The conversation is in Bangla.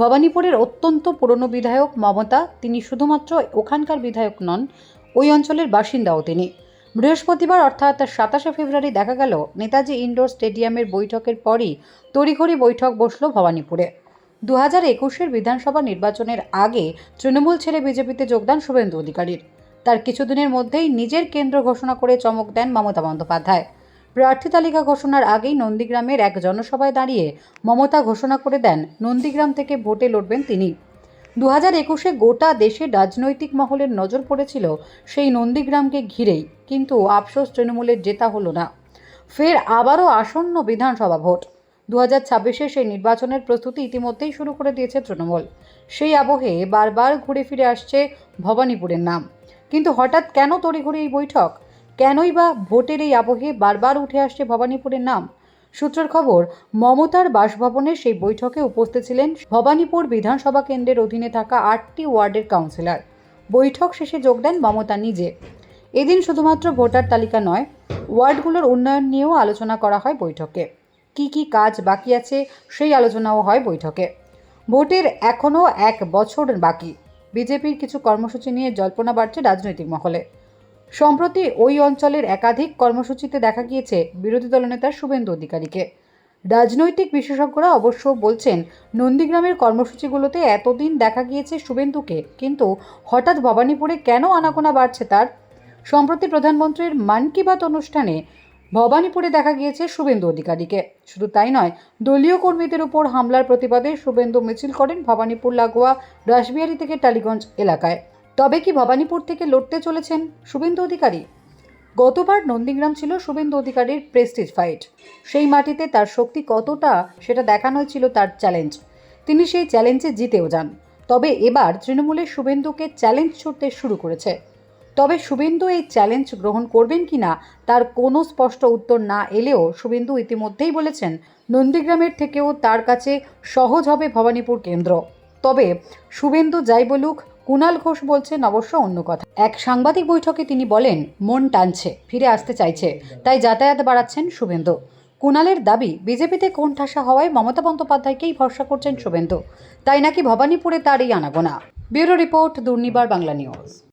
ভবানীপুরের অত্যন্ত পুরনো বিধায়ক মমতা, তিনি শুধুমাত্র ওখানকার বিধায়ক নন, ওই অঞ্চলের বাসিন্দাও তিনি। বৃহস্পতিবার অর্থাৎ সাতাশে ফেব্রুয়ারি দেখা গেল, নেতাজি ইনডোর স্টেডিয়ামের বৈঠকের পরই তড়িঘড়ি বৈঠক বসল ভবানীপুরে। দু হাজার একুশের বিধানসভা নির্বাচনের আগে তৃণমূল ছেড়ে বিজেপিতে যোগদান শুভেন্দু অধিকারীর। তার কিছুদিনের মধ্যেই নিজের কেন্দ্র ঘোষণা করে চমক দেন মমতা বন্দ্যোপাধ্যায়। প্রার্থী তালিকা ঘোষণার আগেই নন্দীগ্রামের এক জনসভায় দাঁড়িয়ে মমতা ঘোষণা করে দেন, নন্দীগ্রাম থেকে ভোটে লড়বেন তিনি। দু হাজার একুশে গোটা দেশে রাজনৈতিক মহলের নজর পড়েছিল সেই নন্দীগ্রামকে ঘিরেই, কিন্তু আফসোস তৃণমূলের জেতা হলো না। ফের আবারও আসন্ন বিধানসভা ভোট। দু হাজার ছাব্বিশে সেই নির্বাচনের প্রস্তুতি ইতিমধ্যেই শুরু করে দিয়েছে তৃণমূল। সেই আবহে বারবার ঘুরে ফিরে আসছে ভবানীপুরের নাম। কিন্তু হঠাৎ কেন তড়িঘড়ি এই বৈঠক? কেনই বা ভোটের এই আবহে বারবার উঠে আসছে ভবানীপুরের নাম? সূত্রের খবর, মমতার বাসভবনে সেই বৈঠকে উপস্থিত ছিলেন ভবানীপুর বিধানসভা কেন্দ্রের অধীনে থাকা আটটি ওয়ার্ডের কাউন্সিলর। বৈঠক শেষে যোগ দেন মমতা নিজে। এদিন শুধুমাত্র ভোটার তালিকা নয়, ওয়ার্ডগুলোর উন্নয়ন নিয়েও আলোচনা করা হয় বৈঠকে। কি কি কাজ বাকি আছে সেই আলোচনাও হয় বৈঠকে। ভোটের এখনও এক বছর বাকি। বিজেপির কিছু কর্মসূচি নিয়ে জল্পনা বাড়ছে রাজনৈতিক মহলে। সম্প্রতি ওই অঞ্চলের একাধিক কর্মসূচিতে দেখা গিয়েছে বিরোধী দলনেতা শুভেন্দু অধিকারীকে। রাজনৈতিক বিশেষজ্ঞরা অবশ্য বলছেন, নন্দীগ্রামের কর্মসূচিগুলোতে এতদিন দেখা গিয়েছে শুভেন্দুকে, কিন্তু হঠাৎ ভবানীপুরে কেন আনাগোনা বাড়ছে তার? সম্প্রতি প্রধানমন্ত্রীর মান কি বাত অনুষ্ঠানে ভবানীপুরে দেখা গিয়েছে শুভেন্দু অধিকারীকে। শুধু তাই নয়, দলীয় কর্মীদের উপর হামলার প্রতিবাদে শুভেন্দু মিছিল করেন ভবানীপুর লাগোয়া রাসবিহারী থেকে টালিগঞ্জ এলাকায়। তবে কি ভবানীপুর থেকে লড়তে চলেছেন শুভেন্দু অধিকারী? গতবার নন্দীগ্রাম ছিল শুভেন্দু অধিকারীর প্রেস্টিজ ফাইট সেই মাটিতে তার শক্তি কতটা সেটা দেখানোই ছিল তার চ্যালেঞ্জ তিনি সেই চ্যালেঞ্জে জিতেও যান। তবে এবার তৃণমূলের শুভেন্দুকে চ্যালেঞ্জ ছুটতে শুরু করেছে। তবে শুভেন্দু এই চ্যালেঞ্জ গ্রহণ করবেন কিনা তার কোনো স্পষ্ট উত্তর না এলেও শুভেন্দু ইতিমধ্যেই বলেছেন, নন্দীগ্রামের থেকেও তার কাছে সহজ হবে ভবানীপুর কেন্দ্র। তবে শুভেন্দু যাই বলুক কুণাল ঘোষ বলছেন অবশ্য অন্য কথা। এক সাংবাদিক বৈঠকে তিনি বলেন, মন টানছে, ফিরে আসতে চাইছে, তাই যাতায়াত বাড়াচ্ছেন শুভেন্দু। কুণালের দাবি, বিজেপিতে কোণঠাসা হওয়ায় মমতা বন্দ্যোপাধ্যায়কেই ভরসা করছেন শুভেন্দু। তাই নাকি ভবানীপুরে তার এই আনাগোনা? Bureau report, Durnibar Bangla news.